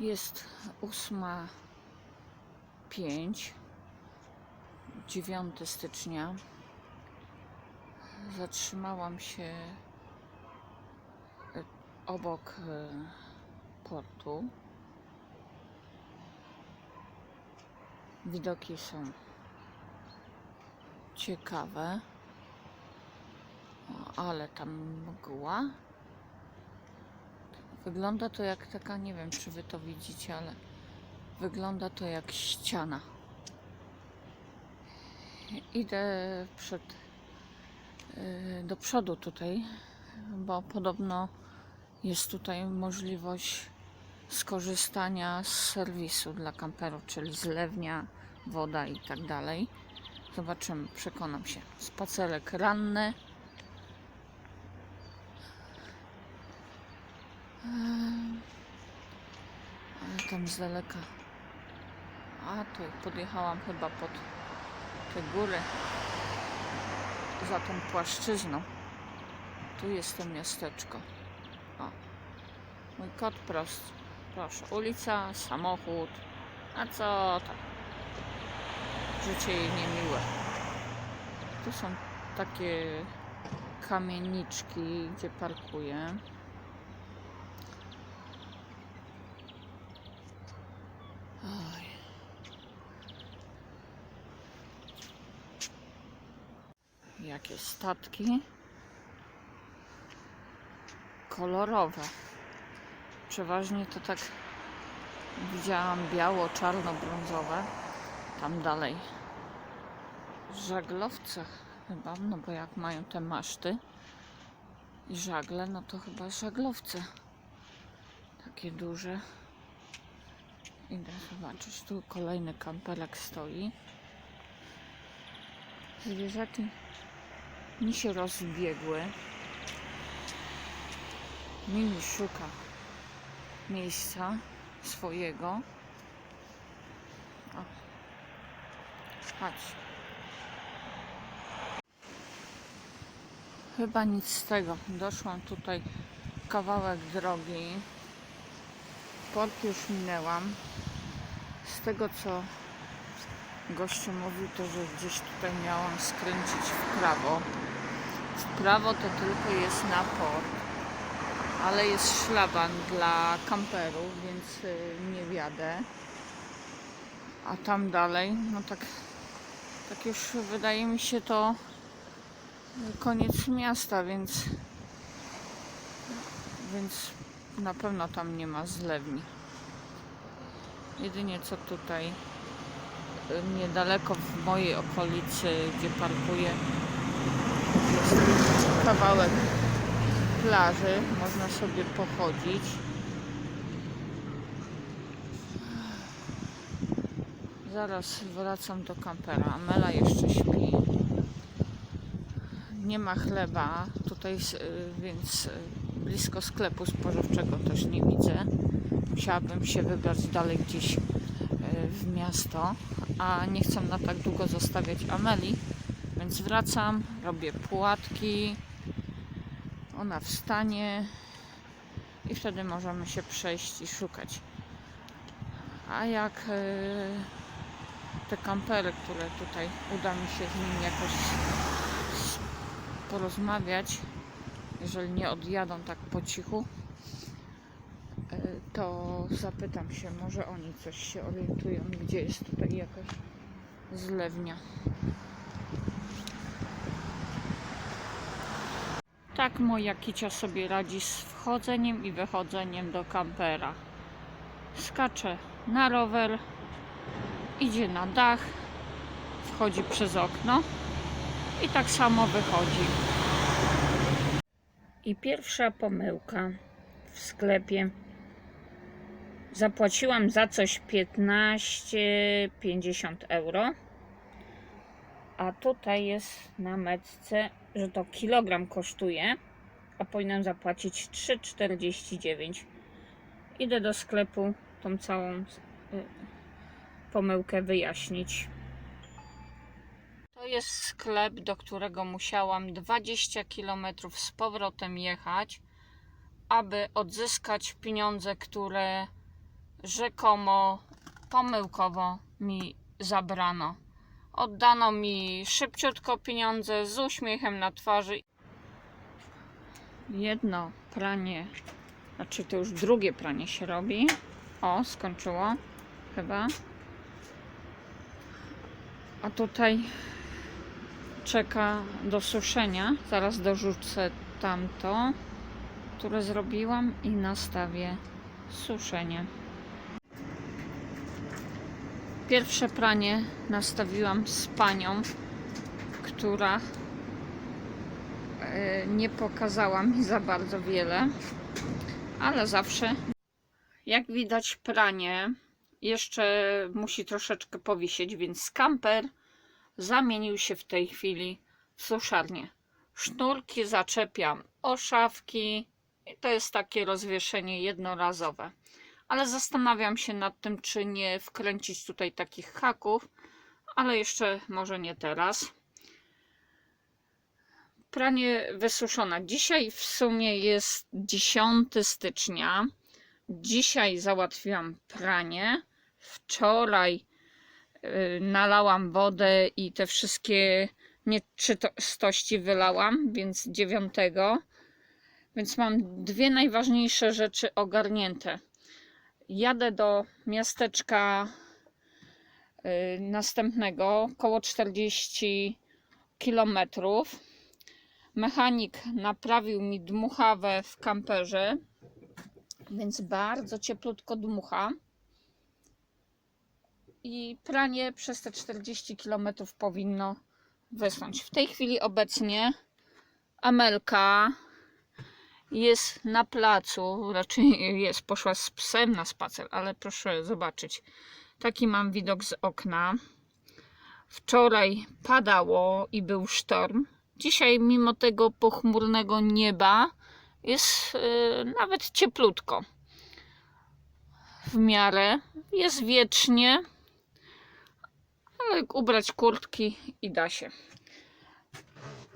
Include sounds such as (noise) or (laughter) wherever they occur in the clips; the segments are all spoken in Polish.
Jest ósma pięć, 9 stycznia. Zatrzymałam się e, obok e, portu. Widoki są ciekawe, ale tam mgła. Wygląda to jak taka, nie wiem czy wy to widzicie, ale wygląda to jak ściana. Idę przed, yy, do przodu tutaj, bo podobno jest tutaj możliwość skorzystania z serwisu dla kamperów, czyli zlewnia, woda i tak dalej. Zobaczymy, przekonam się. Spacerek ranny. Ale tam z daleka. A, to podjechałam chyba pod te góry. Za tą płaszczyzną. Tu jest to miasteczko. O. Mój kot prosty. Proszę, ulica, samochód. A co tam? Życie jej niemiłe. Tu są takie kamieniczki, gdzie parkuję. Jakie statki kolorowe. Przeważnie to tak widziałam biało, czarno, brązowe. Tam dalej żaglowce chyba, no bo jak mają te maszty i żagle, no to chyba żaglowce. Takie duże. Idę zobaczyć, tu kolejny kamperek stoi. Zwierzaki mi się rozbiegły. Mini szuka miejsca swojego. O. Chodź. Chyba nic z tego. Doszłam tutaj kawałek drogi. Port już minęłam. Z tego co gościu mówił, to że gdzieś tutaj miałam skręcić w prawo. W prawo to tylko jest na port, ale jest szlaban dla kamperów, więc y, nie wjadę. A tam dalej, no tak, tak już wydaje mi się to koniec miasta, więc więc na pewno tam nie ma zlewni. Jedynie co tutaj y, niedaleko w mojej okolicy, gdzie parkuję, kawałek plaży, można sobie pochodzić. Zaraz wracam do kampera. Amela jeszcze śpi. Nie ma chleba tutaj, y, więc y, blisko sklepu spożywczego też nie widzę. Musiałabym się wybrać dalej gdzieś y, w miasto, a nie chcę na tak długo zostawiać Ameli, więc wracam, robię płatki. Ona wstanie i wtedy możemy się przejść i szukać. A jak y, te kampery, które tutaj uda mi się z nimi jakoś porozmawiać, jeżeli nie odjadą tak po cichu, y, to zapytam się, może oni coś się orientują, gdzie jest tutaj jakaś zlewnia. Tak moja kicia sobie radzi z wchodzeniem i wychodzeniem do kampera. Skacze na rower, idzie na dach, wchodzi przez okno i tak samo wychodzi. I pierwsza pomyłka w sklepie. Zapłaciłam za coś 15,50 euro. A tutaj jest na metce, że to kilogram kosztuje, a powinnam zapłacić 3,49. Idę do sklepu tą całą y, pomyłkę wyjaśnić. To jest sklep, do którego musiałam 20 km z powrotem jechać, aby odzyskać pieniądze, które rzekomo pomyłkowo mi zabrano. Oddano mi szybciutko pieniądze z uśmiechem na twarzy. Jedno pranie, znaczy to już drugie pranie się robi. O, skończyło chyba. A tutaj czeka do suszenia. Zaraz dorzucę tamto, które zrobiłam i nastawię suszenie. Pierwsze pranie nastawiłam z panią, która e, nie pokazała mi za bardzo wiele, ale zawsze. Jak widać, pranie jeszcze musi troszeczkę powisieć, więc skamper zamienił się w tej chwili w suszarnię. Sznurki zaczepiam o szafki i to jest takie rozwieszenie jednorazowe. Ale zastanawiam się nad tym, czy nie wkręcić tutaj takich haków, ale jeszcze może nie teraz. Pranie wysuszone. Dzisiaj w sumie jest 10 stycznia. Dzisiaj załatwiłam pranie. Wczoraj y, nalałam wodę i te wszystkie nieczystości wylałam, więc 9. Więc mam dwie najważniejsze rzeczy ogarnięte. Jadę do miasteczka y, następnego, około 40 kilometrów. Mechanik naprawił mi dmuchawę w kamperze, więc bardzo cieplutko dmucha. I pranie przez te 40 km powinno wysłać. W tej chwili obecnie Amelka jest na placu, raczej (laughs) jest, poszła z psem na spacer, ale proszę zobaczyć, taki mam widok z okna. Wczoraj padało i był sztorm. Dzisiaj, mimo tego pochmurnego nieba, jest yy, nawet cieplutko. W miarę jest wiecznie, ale ubrać kurtki i da się.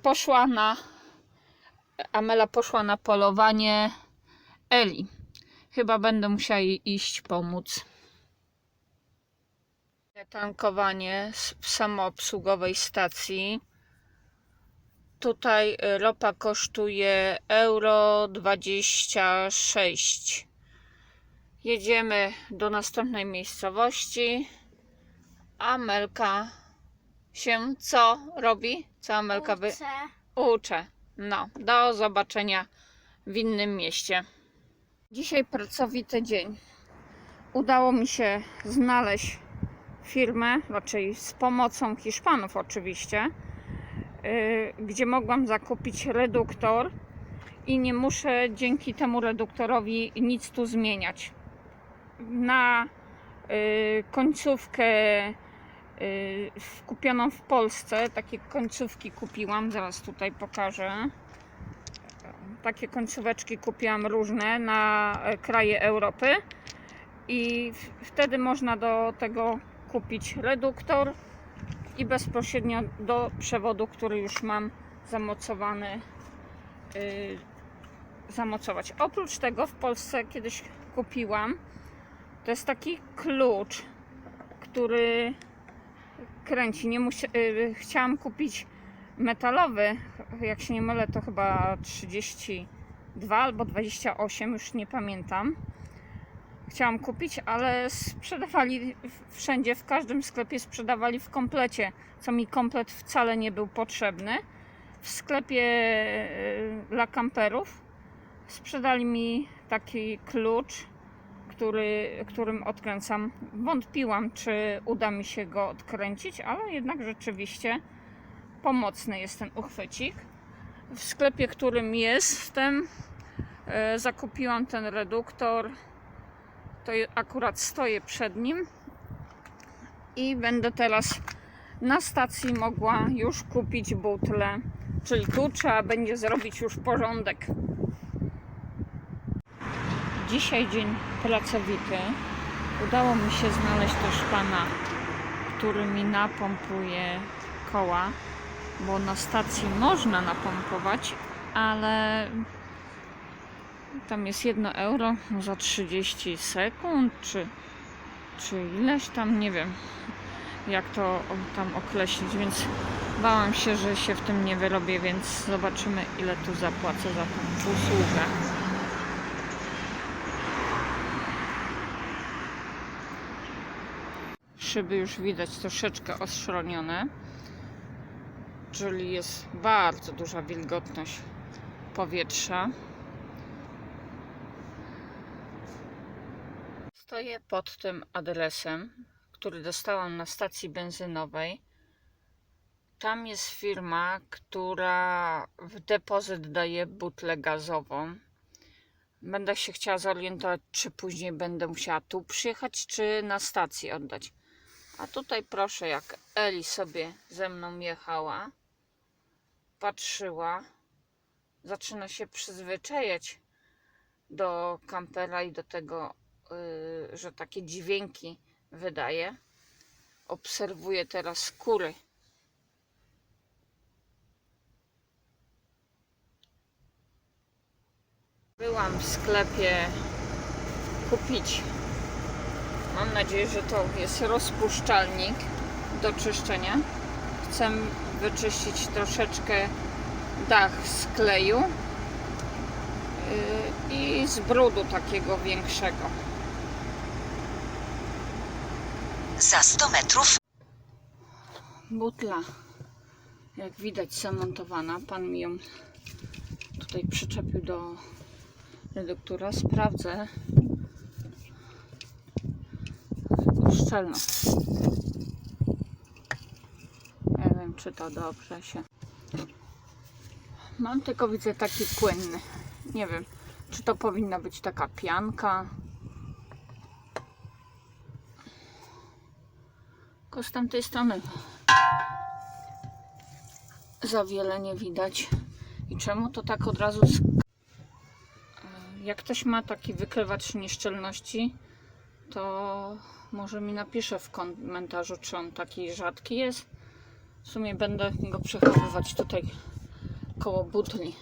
Poszła na Amela poszła na polowanie Eli. Chyba będę musiała jej iść pomóc. Tankowanie w samoobsługowej stacji. Tutaj y, ropa kosztuje euro 26. Jedziemy do następnej miejscowości. Amelka się co robi? Co Amelka wy... Uczę. No, do zobaczenia w innym mieście. Dzisiaj pracowity dzień. Udało mi się znaleźć firmę, raczej z pomocą Hiszpanów oczywiście, yy, gdzie mogłam zakupić reduktor i nie muszę dzięki temu reduktorowi nic tu zmieniać. Na yy, końcówkę kupioną w Polsce. Takie końcówki kupiłam, zaraz tutaj pokażę. Takie końcóweczki kupiłam różne na e, kraje Europy i wtedy można do tego kupić reduktor i bezpośrednio do przewodu, który już mam zamocowany, yy, zamocować. Oprócz tego w Polsce kiedyś kupiłam, to jest taki klucz, który kręci. Nie musia, y, chciałam kupić metalowy, jak się nie mylę, to chyba 32 albo 28, już nie pamiętam. Chciałam kupić, ale sprzedawali wszędzie, w każdym sklepie sprzedawali w komplecie, co mi komplet wcale nie był potrzebny. W sklepie y, dla kamperów sprzedali mi taki klucz, który, którym odkręcam. Wątpiłam, czy uda mi się go odkręcić, ale jednak rzeczywiście pomocny jest ten uchwycik. W sklepie, którym jestem, e, zakupiłam ten reduktor. To akurat stoję przed nim i będę teraz na stacji mogła już kupić butlę. Czyli tu trzeba będzie zrobić już porządek. Dzisiaj dzień pracowity. Udało mi się znaleźć też pana, który mi napompuje koła, bo na stacji można napompować, ale Tam jest 1 euro za 30 sekund, czy, czy ileś tam, nie wiem jak to tam określić, więc bałam się, że się w tym nie wyrobię, więc zobaczymy ile tu zapłacę za tą usługę. Szyby już widać troszeczkę oszronione, czyli jest bardzo duża wilgotność powietrza. Stoję pod tym adresem, który dostałam na stacji benzynowej. Tam jest firma, która w depozyt daje butlę gazową. Będę się chciała zorientować, czy później będę musiała tu przyjechać, czy na stacji oddać. A tutaj proszę, jak Eli sobie ze mną jechała, patrzyła, zaczyna się przyzwyczajać do kampera i do tego, yy, że takie dźwięki wydaje. Obserwuję teraz skóry. Byłam w sklepie kupić. Mam nadzieję, że to jest rozpuszczalnik do czyszczenia. Chcę wyczyścić troszeczkę dach z kleju yy, i z brudu takiego większego. Za 100 metrów Butla, jak widać, zamontowana. Pan mi ją tutaj przyczepił do reduktora. Sprawdzę szczelność. Nie wiem, czy to dobrze się. Mam tylko widzę taki płynny. Nie wiem, czy to powinna być taka pianka. Tylko z tamtej strony za wiele nie widać. I czemu to tak od razu. Jak ktoś ma taki wykrywacz nieszczelności, to może mi napisze w komentarzu, czy on taki rzadki jest. W sumie będę go przechowywać tutaj koło butli.